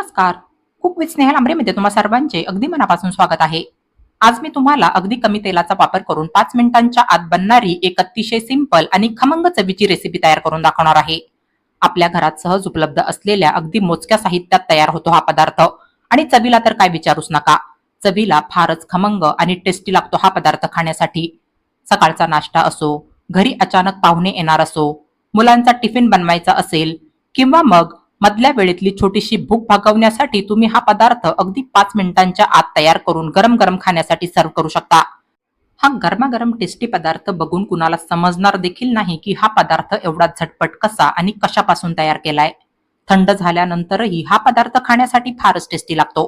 नमस्कार. खूप विथ स्नेहल आमरेमध्ये तुम्हा सर्वांचे अगदी मनापासून स्वागत आहे. आज मी तुम्हाला अगदी कमी तेलाचा वापर करून पाच मिनिटांच्या आत बनणारी एक अतिशय सिंपल आणि खमंग चवीची रेसिपी तयार करून दाखवणार आहे. आपल्या घरात सहज उपलब्ध असलेल्या अगदी मोजक्या साहित्यात तयार होतो हा पदार्थ. आणि चवीला तर काय विचारूच नका. चवीला फारच खमंग आणि टेस्टी लागतो हा पदार्थ खाण्यासाठी. सकाळचा नाश्ता असो घरी अचानक पाहुणे येणार असो मुलांचा टिफिन बनवायचा असेल किंवा मग मधल्या वेळेतली छोटीशी भूक भागवण्यासाठी तुम्ही हा पदार्थ अगदी पाच मिनिटांच्या आत तयार करून गरम गरम खाण्यासाठी सर्व करू शकता. हा गरमागरम टेस्टी पदार्थ बघून कुणाला समजणार देखील नाही की हा पदार्थ एवढा झटपट कसा आणि कशापासून तयार केलाय. थंड झाल्यानंतरही हा पदार्थ खाण्यासाठी फारच टेस्टी लागतो.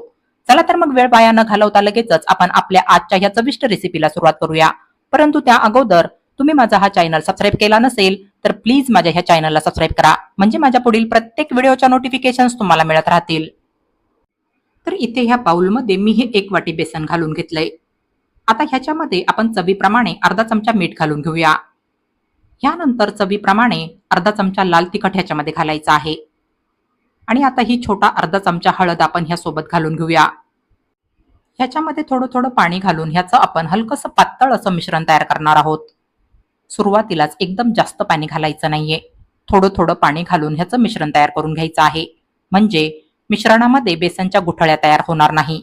चला तर मग वेळ वाया न घालवता लगेचच आपण आपल्या आजच्या ह्या चविष्ट रेसिपीला सुरुवात करूया. परंतु त्या अगोदर तुम्ही माझा हा चॅनल सबस्क्राईब केला नसेल तर प्लीज माझ्या ह्या चॅनलला सबस्क्राईब करा. म्हणजे माझ्या पुढील प्रत्येक व्हिडिओच्या नोटिफिकेशन तुम्हाला मिळत राहतील. तर इथे ह्या बाउलमध्ये मी हे एक वाटी बेसन घालून घेतलंय. आता ह्याच्यामध्ये आपण चवीप्रमाणे अर्धा चमचा मीठ घालून घेऊया. ह्यानंतर चवीप्रमाणे अर्धा चमचा लाल तिखट ह्याच्यामध्ये घालायचा आहे. आणि आता ही छोटा अर्धा चमचा हळद आपण ह्यासोबत घालून घेऊया. ह्याच्यामध्ये थोडं थोडं पाणी घालून ह्याचं आपण हलकंसं पातळ असं मिश्रण तयार करणार आहोत. सुरुवातीलाच एकदम जास्त पाणी घालायचं नाहीये. थोडं थोडं पाणी घालून ह्याचं मिश्रण तयार करून घ्यायचं आहे. म्हणजे मिश्रणामध्ये बेसनच्या गुठळ्या तयार होणार नाही.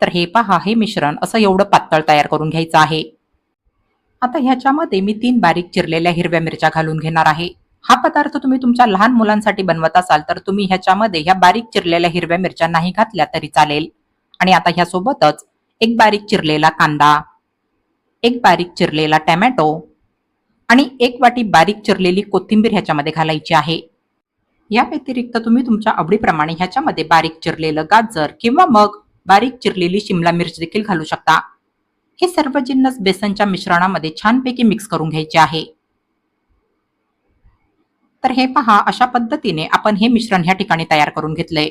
तर हे पहा हे मिश्रण असं एवढं पातळ तयार करून घ्यायचं आहे. आता ह्याच्यामध्ये मी तीन बारीक चिरलेल्या हिरव्या मिरच्या घालून घेणार आहे. हा पदार्थ तुम्ही तुमच्या लहान मुलांसाठी बनवत असाल तर तुम्ही ह्याच्यामध्ये ह्या बारीक चिरलेल्या हिरव्या मिरच्या नाही घातल्या तरी चालेल. आणि आता ह्यासोबतच एक बारीक चिरलेला कांदा एक बारीक चिरलेला टॅमॅटो आणि एक वाटी बारीक चिरलेली कोथिंबीर ह्याच्यामध्ये घालायची आहे. या व्यतिरिक्त तुम्ही तुमच्या आवडीप्रमाणे ह्याच्यामध्ये बारीक चिरलेलं गाजर किंवा मग बारीक चिरलेली शिमला मिरची देखील घालू शकता. हे सर्व जिन्नस बेसनच्या मिश्रणामध्ये छानपैकी मिक्स करून घ्यायचे आहे. तर हे पहा अशा पद्धतीने आपण हे मिश्रण ह्या ठिकाणी तयार करून घेतलंय.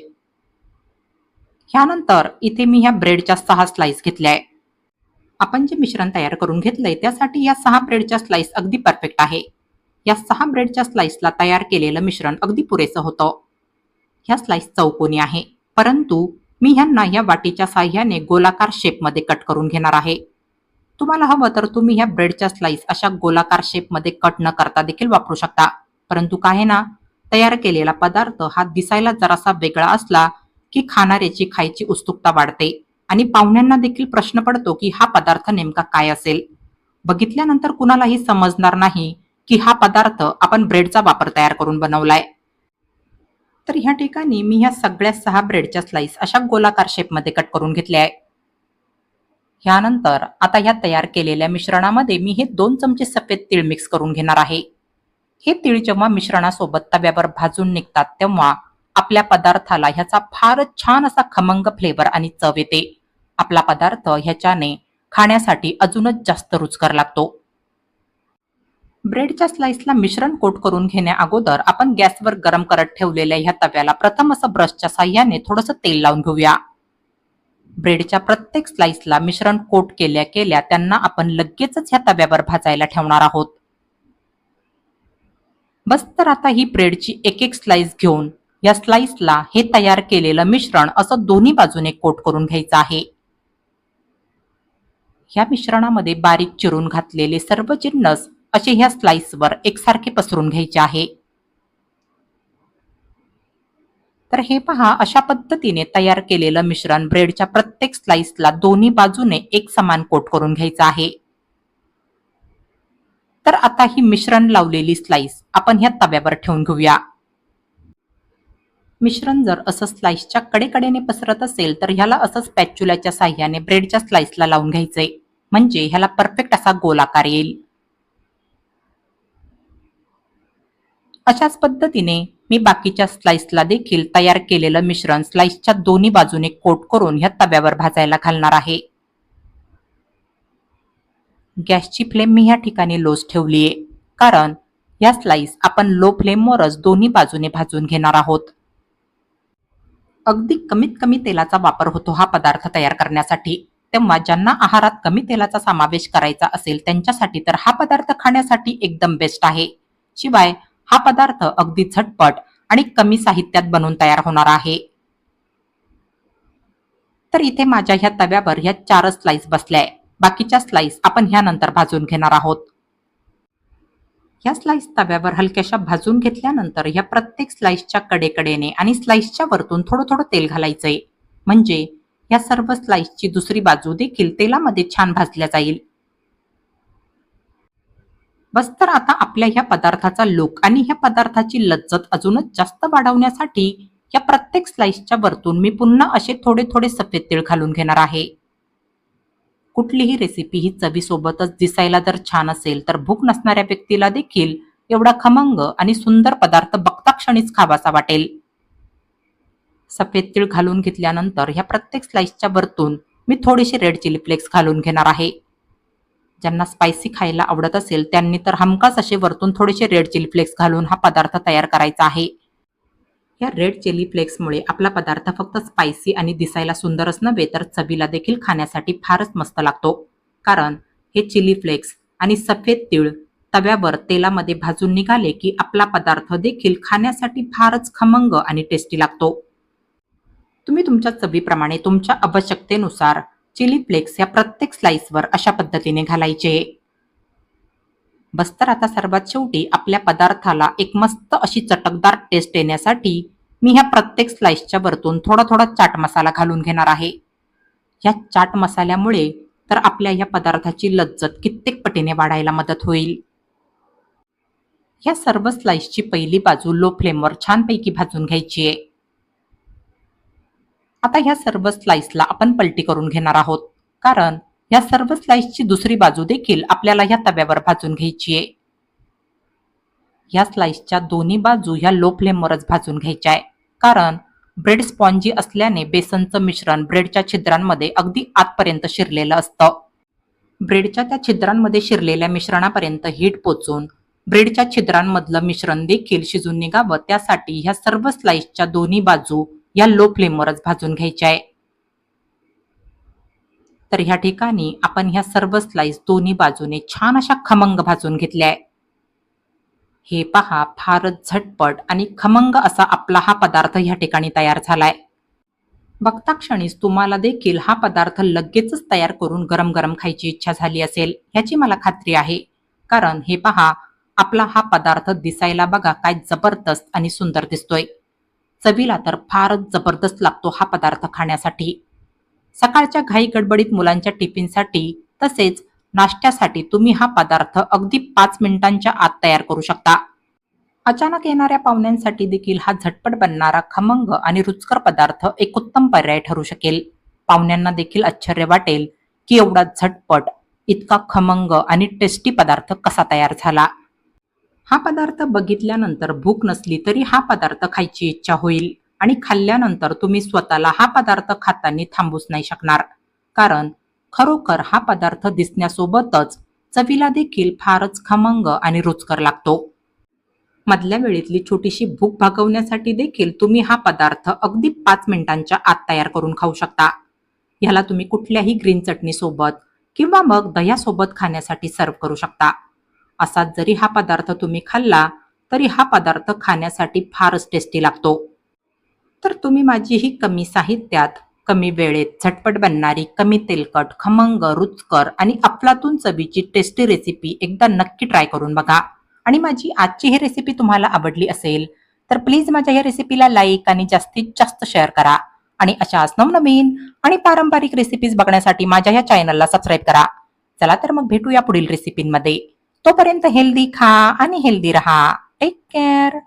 ह्यानंतर इथे मी ह्या ब्रेडच्या सहा स्लाइस घेतल्या आहे आपण जे मिश्रण तयार करून घेतलंय त्यासाठी या सहा ब्रेडच्या स्लाइस अगदी परफेक्ट आहे. या सहा ब्रेडच्या स्लाइसला तयार केलेलं मिश्रण अगदी पुरेसं होतं. ह्या स्लाइस चौकोनी आहे? परंतु मी ह्यांना या वाटीच्या साह्याने गोलाकार शेपमध्ये कट करून घेणार आहे. तुम्हाला हवं तर तुम्ही ह्या ब्रेडच्या स्लाइस अशा गोलाकार शेपमध्ये कट न करता देखील वापरू शकता. परंतु काय आहे ना? तयार केलेला पदार्थ हा दिसायला जरासा वेगळा असला की खाणाऱ्याची खायची उत्सुकता वाढते. आणि पाहुण्यांना देखील प्रश्न पडतो की हा पदार्थ नेमका काय असेल? बघितल्यानंतर कुणालाही समजणार नाही की हा पदार्थ आपण ब्रेडचा वापर तयार करून बनवलाय. तर ह्या ठिकाणी मी ह्या सगळ्या सहा ब्रेडच्या स्लाइस अशा गोलाकार शेपमध्ये कट करून घेतल्या आहे ह्यानंतर आता ह्या तयार केलेल्या मिश्रणामध्ये मी हे दोन चमचे सफेद तीळ मिक्स करून घेणार आहे. हे तीळ जेव्हा मिश्रणासोबत तव्यावर भाजून निघतात तेव्हा आपल्या पदार्थाला ह्याचा फारच छान असा खमंग फ्लेवर आणि चव येते. आपला पदार्थ ह्याच्याने खाण्यासाठी अजूनच जास्त रुचकर लागतो. ब्रेडच्या स्लाइसला मिश्रण कोट करून घेण्या अगोदर आपण गॅसवर गरम करत ठेवलेल्या ह्या तव्याला प्रथम असं ब्रशच्या साह्याने थोडंसं तेल लावून घेऊया. ब्रेडच्या प्रत्येक स्लाइसला मिश्रण कोट केल्या केल्या त्यांना आपण लगेचच ह्या तव्यावर भाजायला ठेवणार आहोत. बस तर आता ही ब्रेडची एक एक स्लाइस घेऊन या स्लाइसला हे तयार केलेलं मिश्रण असं दोन्ही बाजूने कोट करून घ्यायचं आहे. ह्या मिश्रणामध्ये बारीक चिरून घातलेले सर्व जिन्नस असे ह्या स्लाइसवर एकसारखे पसरून घ्यायचे आहे. तर हे पहा अशा पद्धतीने तयार केलेलं मिश्रण ब्रेडच्या प्रत्येक स्लाइसला दोन्ही बाजूने एक समान कोट करून घ्यायचं आहे. तर आता ही मिश्रण लावलेली स्लाइस आपण ह्या तव्यावर ठेवून घेऊया. मिश्रण जर असं स्लाइसच्या कडेकडेने पसरत असेल तर ह्याला असं पॅच्युलाच्या साह्याने ब्रेडच्या स्लाइसला लावून घ्यायचंय. म्हणजे ह्याला परफेक्ट असा गोलाकार येईल. अशाच पद्धतीने मी बाकीच्या स्लाइसला देखील तयार केलेलं मिश्रण स्लाइसच्या दोन्ही बाजूने कोट करून ह्या तव्यावर भाजायला घालणार आहे. गॅसची फ्लेम मी ह्या ठिकाणी लोच ठेवलीये. कारण ह्या स्लाइस आपण लो फ्लेमवरच दोन्ही बाजूने भाजून घेणार आहोत. अगदी कमीत कमी तेलाचा वापर होतो हा पदार्थ तयार करण्यासाठी. तेव्हा ज्यांना आहारात कमी तेलाचा समावेश करायचा असेल त्यांच्यासाठी तर हा पदार्थ खाण्यासाठी एकदम बेस्ट आहे. शिवाय हा पदार्थ अगदी झटपट आणि कमी साहित्यात बनवून तयार होणार आहे. तर इथे माझ्या ह्या तव्यावर ह्या चारच स्लाइस बसल्या आहे बाकीच्या स्लाइस आपण ह्यानंतर भाजून घेणार आहोत. ह्या स्लाइस तव्यावर हलक्याशा भाजून घेतल्यानंतर ह्या प्रत्येक स्लाइसच्या कडेकडेने आणि स्लाइसच्या वरतून थोडं थोडं तेल घालायचंय. म्हणजे या सर्व स्लाइसची दुसरी बाजू देखील तेलामध्ये छान भाजल्या जाईल. बस तर आता आपल्या ह्या पदार्थाचा लोक आणि ह्या पदार्थाची लज्जत अजूनच जास्त वाढवण्यासाठी या प्रत्येक स्लाइसच्या वरतून मी पुन्हा असे थोडे थोडे सफेद तीळ घालून घेणार आहे. कुठलीही रेसिपी ही चवीसोबतच दिसायला जर छान असेल तर भूक नसणाऱ्या व्यक्तीला देखील एवढा खमंग आणि सुंदर पदार्थ बघता क्षणीच खावासा वाटेल. सफेद तीळ घालून घेतल्यानंतर ह्या प्रत्येक स्लाइसच्या वरतून मी थोडेसे रेड चिली फ्लेक्स घालून घेणार आहे. ज्यांना स्पायसी खायला आवडत असेल त्यांनी तर हमखास असे वरतून थोडेसे रेड चिली फ्लेक्स घालून हा पदार्थ तयार करायचा आहे. या रेड चिली फ्लेक्समुळे आपला पदार्थ फक्त स्पायसी आणि दिसायला सुंदरच नव्हे तर चवीला देखील खाण्यासाठी फारच मस्त लागतो. कारण हे चिली फ्लेक्स आणि सफेद तीळ तव्यावर तेलामध्ये भाजून निघाले की आपला पदार्थ देखील खाण्यासाठी फारच खमंग आणि टेस्टी लागतो. तुम्ही तुमच्या चवीप्रमाणे तुमच्या आवश्यकतेनुसार चिली फ्लेक्स या प्रत्येक स्लाइसवर अशा पद्धतीने घालायचे. बस्तर आता सर्वात शेवटी आपल्या पदार्थाला एक मस्त अशी चटकदार टेस्ट येण्यासाठी मी ह्या प्रत्येक स्लाइसच्या वरतून थोडा थोडा चाट मसाला घालून घेणार आहे. ह्या चाट मसाल्यामुळे तर आपल्या ह्या पदार्थाची लज्जत कित्येक पटीने वाढायला मदत होईल. ह्या सर्व स्लाइसची पहिली बाजू लो फ्लेमवर छानपैकी भाजून घ्यायची आहे. आता ह्या सर्व स्लाइसला आपण पलटी करून घेणार आहोत. कारण या सर्व स्लाइसची दुसरी बाजू देखील आपल्याला ह्या तव्यावर भाजून घ्यायची आहे. या स्लाइसच्या दोन्ही बाजू ह्या लो फ्लेमवरच भाजून घ्यायच्या आहे. कारण ब्रेड स्पॉन्जी असल्याने बेसनचं मिश्रण ब्रेडच्या छिद्रांमध्ये अगदी आतपर्यंत शिरलेलं असतं. ब्रेडच्या त्या छिद्रांमध्ये शिरलेल्या मिश्रणापर्यंत हीट पोचून ब्रेडच्या छिद्रांमधलं मिश्रण देखील शिजून निघावं त्यासाठी ह्या सर्व स्लाइसच्या दोन्ही बाजू या लो फ्लेमवरच भाजून घ्यायच्या आहे. तर ह्या ठिकाणी आपण ह्या सर्व स्लाइस दोन्ही बाजूने छान अशा खमंग भाजून घेतल्या आहे हे पहा फारच झटपट आणि खमंग असा आपला हा पदार्थ ह्या ठिकाणी तयार झालाय. बघता क्षणीच तुम्हाला देखील हा पदार्थ लगेचच तयार करून गरम गरम खायची इच्छा झाली असेल ह्याची मला खात्री आहे. कारण हे पहा आपला हा पदार्थ दिसायला बघा काय जबरदस्त आणि सुंदर दिसतोय. चवीला तर फारच जबरदस्त लागतो हा पदार्थ खाण्यासाठी. सकाळच्या घाई गडबडीत मुलांच्या टिफिनसाठी तसेच नाश्त्यासाठी तुम्ही हा पदार्थ अगदी पाच मिनिटांच्या आत तयार करू शकता. अचानक येणाऱ्या पाहुण्यांसाठी देखील हा झटपट बनणारा खमंग आणि रुचकर पदार्थ एक उत्तम पर्याय ठरू शकेल. पाहुण्यांना देखील आश्चर्य वाटेल की एवढा झटपट इतका खमंग आणि टेस्टी पदार्थ कसा तयार झाला? हा पदार्थ बघितल्यानंतर भूक नसली तरी हा पदार्थ खायची इच्छा होईल. आणि खाल्ल्यानंतर तुम्ही स्वतःला हा पदार्थ खाताना थांबूच नाही शकणार. कारण खरोखर हा पदार्थ दिसण्यासोबतच चवीला देखील फारच खमंग आणि रुचकर लागतो. मधल्या वेळेतली छोटीशी भूक भागवण्यासाठी देखील तुम्ही हा पदार्थ अगदी पाच मिनिटांच्या आत तयार करून खाऊ शकता. ह्याला तुम्ही कुठल्याही ग्रीन चटणी सोबत किंवा मग दह्यासोबत खाण्यासाठी सर्व करू शकता. असाच जरी हा पदार्थ तुम्ही खाल्ला तरी हा पदार्थ खाण्यासाठी फारच टेस्टी लागतो. तर तुम्ही माझी ही कमी साहित्यात कमी वेळेत झटपट बनणारी कमी तेलकट खमंग रुचकर आणि अफलातून चवीची टेस्टी रेसिपी एकदा नक्की ट्राय करून बघा. आणि माझी आजची ही रेसिपी तुम्हाला आवडली असेल तर प्लीज माझ्या या रेसिपीला लाईक आणि जास्तीत जास्त शेअर करा. आणि अशाच नवनवीन आणि पारंपरिक रेसिपीज बघण्यासाठी माझ्या या चॅनलला सबस्क्राईब करा. चला तर मग भेटूया पुढील रेसिपींमध्ये तोपर्यंत हेल्दी खा आणि हेल्दी रहा. Take care